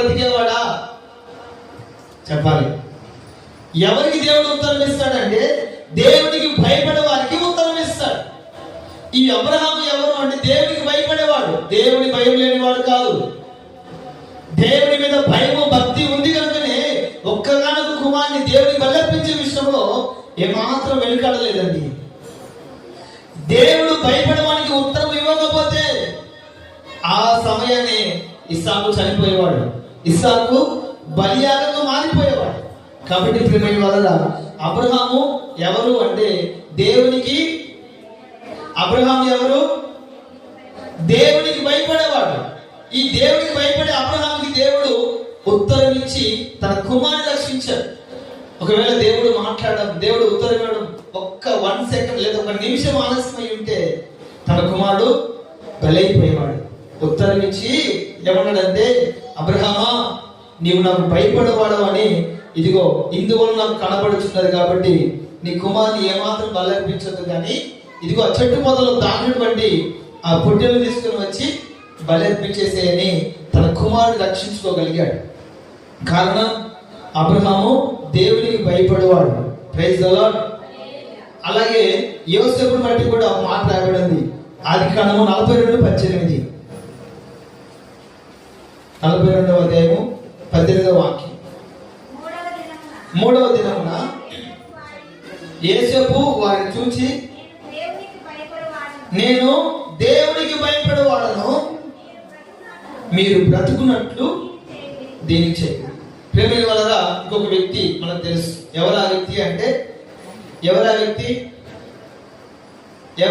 బ్రతికేవాడా చెప్పాలి. ఎవరికి దేవుడు ఉత్తరం ఇస్తాడంటే దేవుడికి భయపడే వారికి ఉత్తరం ఇస్తాడు. ఈ అబ్రహాం ఎవరు అంటే దేవుడికి భయపడేవాడు. దేవుడి భయం లేనివాడు కాదు. దేవుడి మీద భయము భక్తి ఉంది కనుకనే ఒక్కగానొక కుమార్ని దేవునికి బలర్పించే విషయంలో ఏమాత్రం వెనుకాడలేదండి. దేవుడు భయపడవానికి ఉత్తరం ఇవ్వకపోతే ఆ సమయాన్ని ఇస్సాకు చనిపోయేవాడు. ఇస్సాకు బలియాగంగా మారిపోయేవాడు. కాబట్టి ప్రియమైన వల్ల అబ్రహాము ఎవరు అంటే దేవునికి అబ్రహాం ఎవరు? దేవునికి భయపడేవాడు. ఈ దేవునికి భయపడే అబ్రహాంకి దేవుడు ఉత్తరం ఇచ్చి తన కుమారుని రక్షించాడు. ఒకవేళ దేవుడు మాట్లాడడం దేవుడు ఉత్తరం ఇవ్వడం ఒక్క వన్ సెకండ్ లేదా ఒక నిమిషం ఆలస్యమై ఉంటే తన కుమారుడు బలైపోయేవాడు. ఉత్తరం ఇచ్చి ఏమన్నాడంటే అబ్రహామా నీవు నాకు భయపడేవాడు అని ఇదిగో ఇందువల్ల నాకు కనబడుచున్నది కాబట్టి నీ కుమారుని ఏమాత్రం బలర్పించదు కానీ ఇదిగో ఆ చెట్టు మొదలు దానిటువంటి ఆ పుట్టెలు తీసుకుని వచ్చి బలర్పించేసేయని తన కుమారుడు రక్షించుకోగలిగాడు. కారణం అబ్రహాము దేవునికి భయపడేవాడు. ప్రైజ్ అలాగే యోసేపుని బట్టి కూడా ఒక మాట రాబడింది ఆది కాలము నలభై రెండు పద్దెనిమిది. నలభై రెండవ అధ్యాయము పద్దెనిమిదవ వాక్యం. మూడవ దినమున మూడవ వారిని చూచి నేను దేవునికి భయపడేవాడను. మీరు బ్రతుకున్నట్లు దీనికి చేయండి ప్రేమిల వలన ఇంకొక వ్యక్తి మనకు తెలుసు. ఎవరా ఆ వ్యక్తి అంటే? ఎవరా ఆ వ్యక్తి?